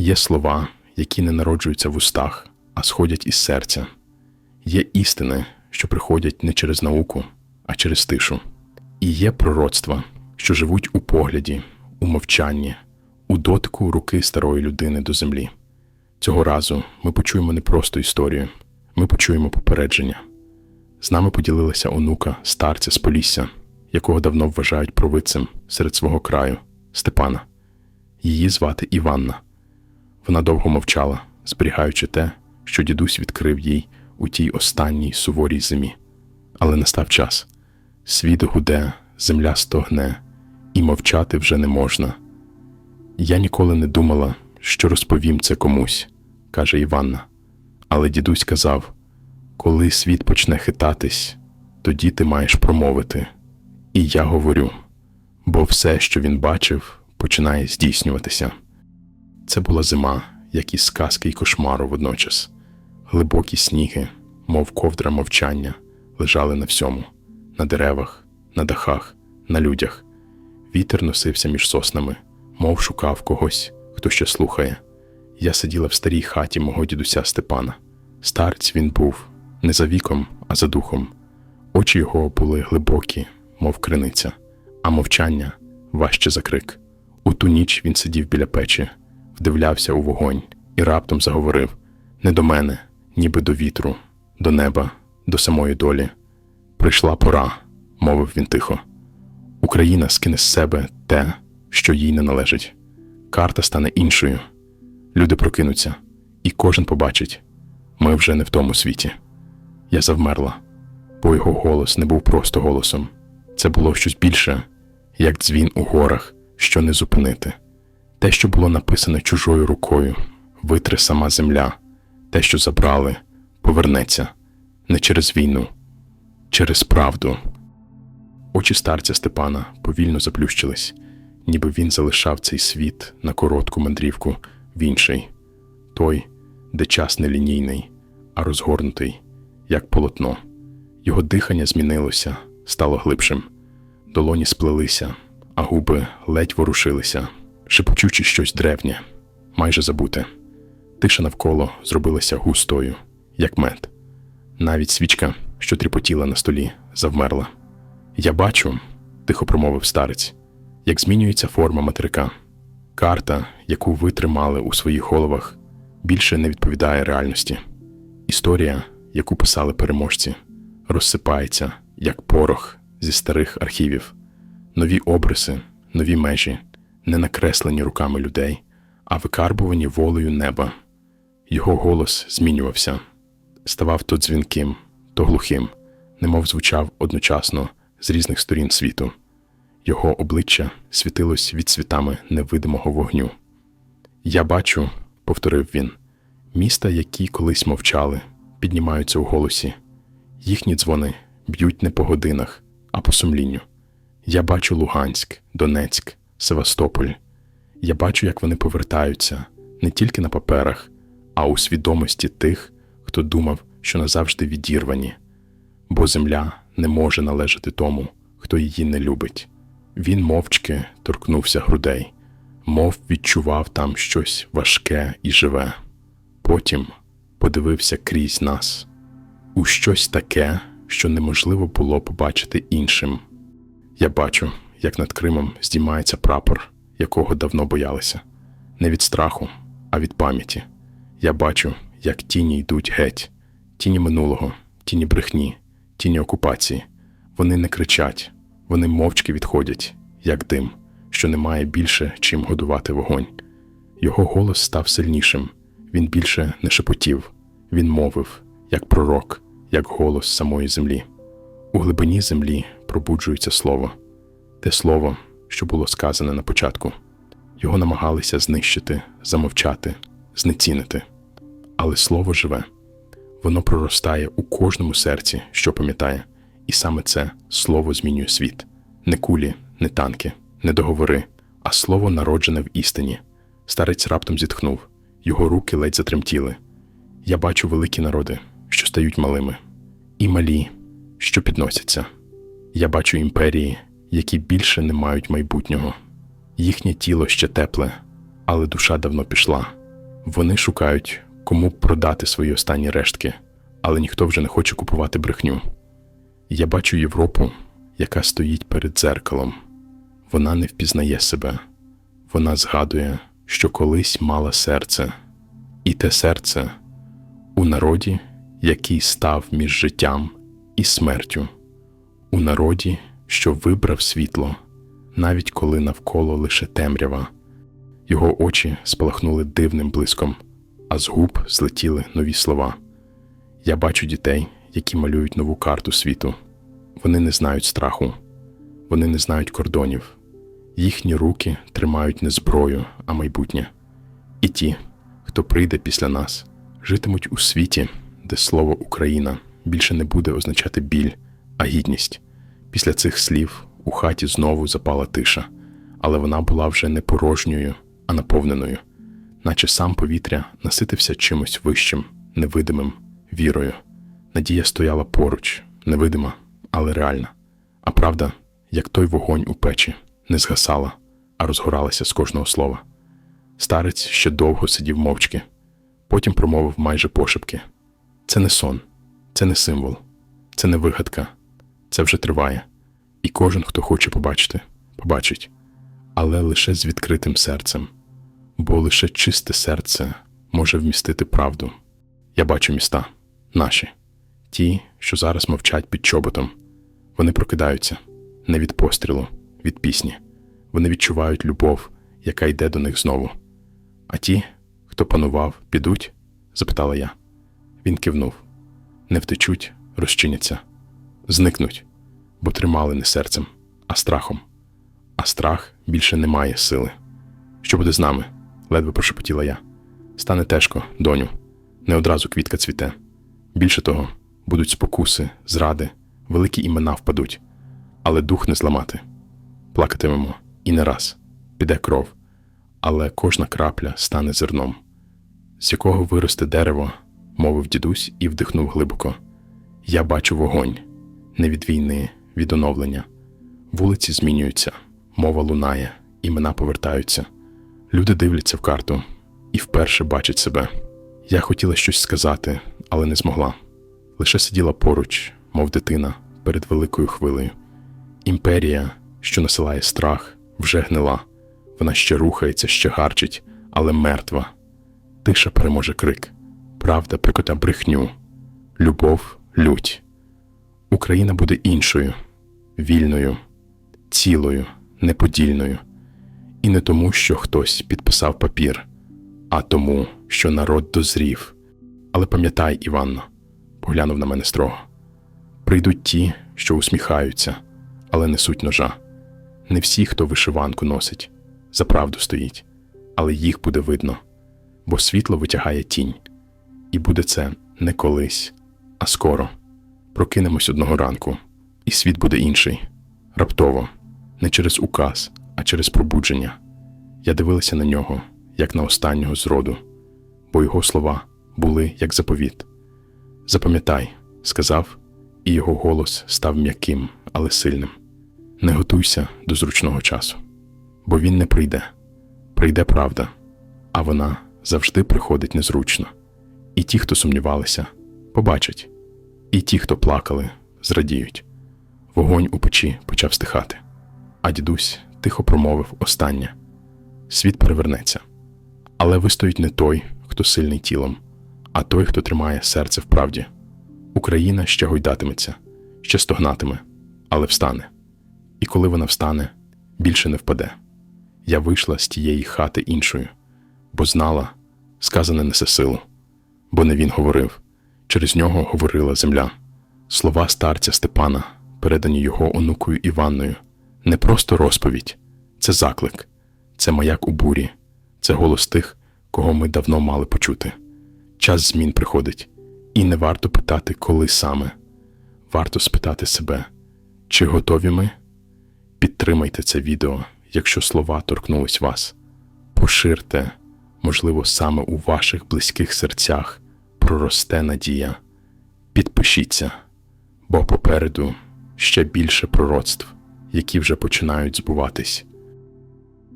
Є слова, які не народжуються в устах, а сходять із серця. Є істини, що приходять не через науку, а через тишу. І є пророцтва, що живуть у погляді, у мовчанні, у дотику руки старої людини до землі. Цього разу ми почуємо не просто історію, ми почуємо попередження. З нами поділилася онука старця з Полісся, якого давно вважають провидцем серед свого краю Степана. Її звати Іванна. Вона довго мовчала, зберігаючи те, що дідусь відкрив їй у тій останній суворій зимі. Але настав час. Світ гуде, земля стогне, і мовчати вже не можна. Я ніколи не думала, що розповім це комусь, каже Іванна. Але дідусь казав: коли світ почне хитатись, тоді ти маєш промовити. І я говорю, бо все, що він бачив, починає здійснюватися. Це була зима, як із сказки й кошмару водночас. Глибокі сніги, мов ковдра мовчання, лежали на всьому на деревах, на дахах, на людях. Вітер носився між соснами, мов шукав когось, хто ще слухає. Я сиділа в старій хаті мого дідуся Степана. Старць він був не за віком, а за духом. Очі його були глибокі, мов криниця, а мовчання важче за крик. У ту ніч він сидів біля печі, вдивлявся у вогонь і раптом заговорив не до мене, ніби до вітру, до неба, до самої долі. Прийшла пора, мовив він тихо. Україна скине з себе те, що їй не належить. Карта стане іншою. Люди прокинуться, і кожен побачить ми вже не в тому світі. Я завмерла, бо його голос не був просто голосом. Це було щось більше, як дзвін у горах, що не зупинити. Те, що було написане чужою рукою, витре сама земля, те, що забрали, повернеться. Не через війну, через правду. Очі старця Степана повільно заплющились, ніби він залишав цей світ на коротку мандрівку в інший, той, де час не лінійний, а розгорнутий, як полотно. Його дихання змінилося, стало глибшим. Долоні сплелися, а губи ледь ворушилися, шепочучи щось древнє, майже забуте. Тиша навколо зробилася густою, як мед. Навіть свічка, що тріпотіла на столі, завмерла. Я бачу, тихо промовив старець, як змінюється форма материка. Карта, яку ви тримали у своїх головах, більше не відповідає реальності. Історія, яку писали переможці, розсипається, як порох зі старих архівів, нові обриси, нові межі, не накреслені руками людей, а викарбувані волею неба. Його голос змінювався, ставав то дзвінким, то глухим, немов звучав одночасно з різних сторін світу. Його обличчя світилось від світами невидимого вогню. Я бачу, повторив він, міста, які колись мовчали, піднімаються у голосі. Їхні дзвони б'ють не по годинах, а по сумлінню. Я бачу Луганськ, Донецьк, Севастополь. Я бачу, як вони повертаються не тільки на паперах, а у свідомості тих, хто думав, що назавжди відірвані, бо земля не може належати тому, хто її не любить. Він мовчки торкнувся грудей, мов відчував там щось важке і живе. Потім подивився крізь нас у щось таке, що неможливо було побачити іншим. Я бачу, як над Кримом здіймається прапор, якого давно боялися, не від страху, а від пам'яті. Я бачу, як тіні йдуть геть, тіні минулого, тіні брехні, тіні окупації. Вони не кричать, вони мовчки відходять, як дим, що не має більше чим годувати вогонь. Його голос став сильнішим, він більше не шепотів, він мовив, як пророк, як голос самої землі. У глибині землі пробуджується слово, те слово, що було сказане на початку. Його намагалися знищити, замовчати, знецінити. Але слово живе, воно проростає у кожному серці, що пам'ятає, і саме це слово змінює світ. Не кулі, не танки, не договори, а слово народжене в істині. Старець раптом зітхнув, його руки ледь затремтіли. Я бачу великі народи, що стають малими, і малі, що підносяться. Я бачу імперії, які більше не мають майбутнього. Їхнє тіло ще тепле, але душа давно пішла. Вони шукають, кому продати свої останні рештки, але ніхто вже не хоче купувати брехню. Я бачу Європу, яка стоїть перед дзеркалом. Вона не впізнає себе. Вона згадує, що колись мала серце, і те серце у народі, який став між життям і смертю, у народі, що вибрав світло, навіть коли навколо лише темрява. Його очі спалахнули дивним блиском, а з губ злетіли нові слова. Я бачу дітей, які малюють нову карту світу. Вони не знають страху, вони не знають кордонів. Їхні руки тримають не зброю, а майбутнє. І ті, хто прийде після нас, житимуть у світі, де слово Україна більше не буде означати біль, а гідність. Після цих слів у хаті знову запала тиша, але вона була вже не порожньою, а наповненою, наче сам повітря наситився чимось вищим, невидимим, вірою. Надія стояла поруч, невидима, але реальна. А правда, як той вогонь у печі, не згасала, а розгоралася з кожного слова. Старець ще довго сидів мовчки, потім промовив майже пошепки: Це не сон, це не символ, це не вигадка, це вже триває. І кожен, хто хоче побачити, побачить, але лише з відкритим серцем, бо лише чисте серце може вмістити правду. Я бачу міста, наші, ті, що зараз мовчать під чоботом. Вони прокидаються не від пострілу, від пісні. Вони відчувають любов, яка йде до них знову. А ті, хто панував, підуть? запитала я. Він кивнув. Не втечуть, розчиняться, зникнуть, бо тримали не серцем, а страхом. А страх більше не має сили. Що буде з нами? ледве прошепотіла я. Стане тежко, доню, не одразу квітка цвіте. Більше того, будуть спокуси, зради, великі імена впадуть, але дух не зламати. Плакатимемо і не раз піде кров, але кожна крапля стане зерном, з якого виросте дерево, мовив дідусь і вдихнув глибоко. Я бачу вогонь, не від війни, від оновлення. Вулиці змінюються, мова лунає, імена повертаються. Люди дивляться в карту і вперше бачать себе. Я хотіла щось сказати, але не змогла. Лише сиділа поруч, мов дитина, перед великою хвилею. Імперія, що насилає страх, вже гнила. Вона ще рухається, ще гарчить, але мертва. Тиша переможе крик, правда прикота брехню, любов, лють. Україна буде іншою, вільною, цілою, неподільною. І не тому, що хтось підписав папір, а тому, що народ дозрів. Але пам'ятай, Іванно, поглянув на мене строго. Прийдуть ті, що усміхаються, але несуть ножа. Не всі, хто вишиванку носить, за правду стоїть, але їх буде видно, бо світло витягає тінь. І буде це не колись, а скоро. Прокинемось одного ранку, і світ буде інший. Раптово, не через указ, а через пробудження. Я дивилася на нього, як на останнього з роду, бо його слова були як заповіт. Запам'ятай, сказав, і його голос став м'яким, але сильним. Не готуйся до зручного часу, бо він не прийде. Прийде правда, а вона завжди приходить незручно. І ті, хто сумнівалися, побачать, і ті, хто плакали, зрадіють. Вогонь у печі почав стихати, а дідусь тихо промовив останнє: світ перевернеться. Але вистоїть не той, хто сильний тілом, а той, хто тримає серце в правді. Україна ще гойдатиметься, ще стогнатиме, але встане. І коли вона встане, більше не впаде. Я вийшла з тієї хати іншою, бо знала, сказане несе силу, бо не він говорив, через нього говорила земля. Слова старця Степана, передані його онукою Іванною, не просто розповідь, це заклик, це маяк у бурі, це голос тих, кого ми давно мали почути. Час змін приходить, і не варто питати, коли саме. Варто спитати себе, чи готові ми? Підтримайте це відео, якщо слова торкнулись вас. Поширте, можливо, саме у ваших близьких серцях проросте надія. Підпишіться, бо попереду ще більше пророцтв, які вже починають збуватись.